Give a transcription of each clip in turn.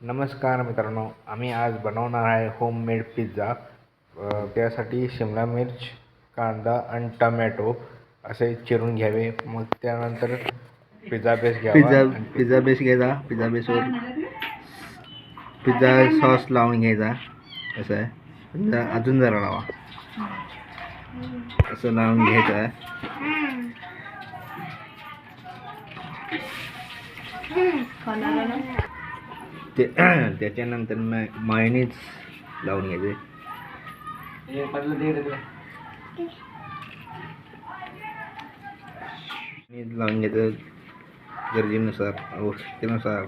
नमस्कार मित्रांनो आम्ही आज बनवणार आहे होममेड पिझ्झा त्यासाठी शिमला मिर्च कांदा आणि टमॅटो असे चिरून घ्यावे. मग त्यानंतर पिझ्झा बेस घ्यावा पिझ्झा पिझ्झा बेस घ्यायचा. पिझ्झा बेसवर पिझ्झा सॉस लावून घ्यायचा. असं आहे. पिझ्झा अजून जरा लावा. असं लावून घ्यायचं आहे. ते त्याच्यानंतर मायनीज लावून घ्यायचे. लावून घ्यायचं गरजेनुसार आवश्यकतेनुसार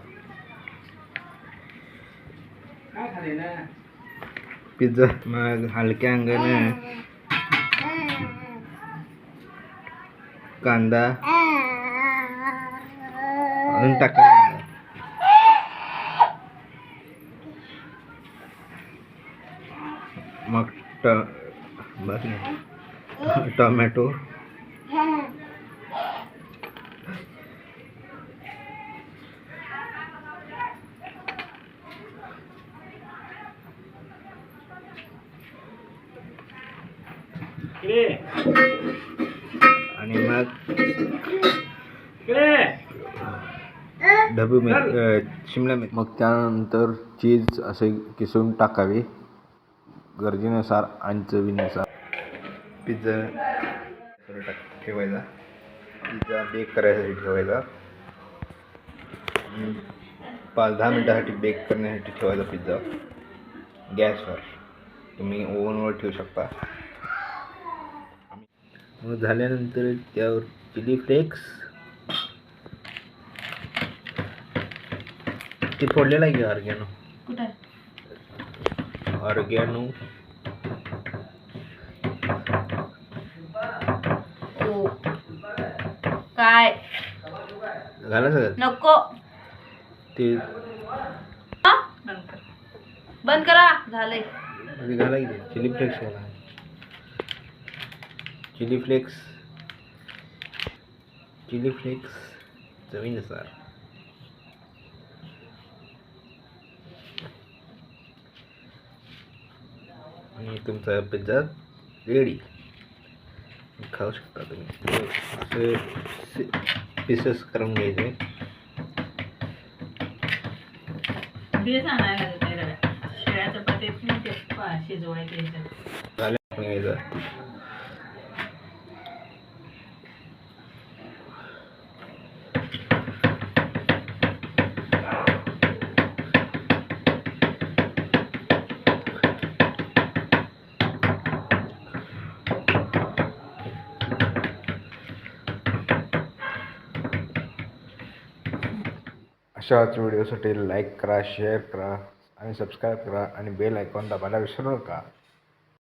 पिझ्झा मग हलक्या अंगाने. कांदा. अजून टाका मग ट नाही. टोमॅटो. आणि मग ढबू मिरच अ, शिमला मिरच मग त्यानंतर चीज असे किसून टाकावे. गरजेनुसार आणि चवीनुसार. पिझ्झा थोडं टाक ठेवायचा. पिझ्झा बेक करायसाठी ठेवायचा. पाच दहा मिनटासाठी बेक करण्यासाठी ठेवायचा पिझ्झा. गॅसवर. तुम्ही ओव्हनवर ठेवू शकता. मग झाल्यानंतर त्यावर चिली फ्लेक्स. ते फोडलेला आहे की ऑर्गॅनो? ऑर्गॅनो. काय? घाला सगळं? नको. ते हा? बंद करा. झालंय. ते घाला की चिली फ्लेक्स घाला चिली फ्लेक्स चिली फ्लेक्स चवीनुसार आणि तुमचा पिझ्झा रेडी खाऊ शकता तुम्ही. असे पीसेस करून घ्यायचे. बेस आणायला लागत नाही. शिळ्या शिजवायचे घ्यायचं अशाच व्हिडिओसाठी लाईक करा शेअर करा आणि सबस्क्राईब करा आणि बेल आयकॉन दाबायला विसरू नका.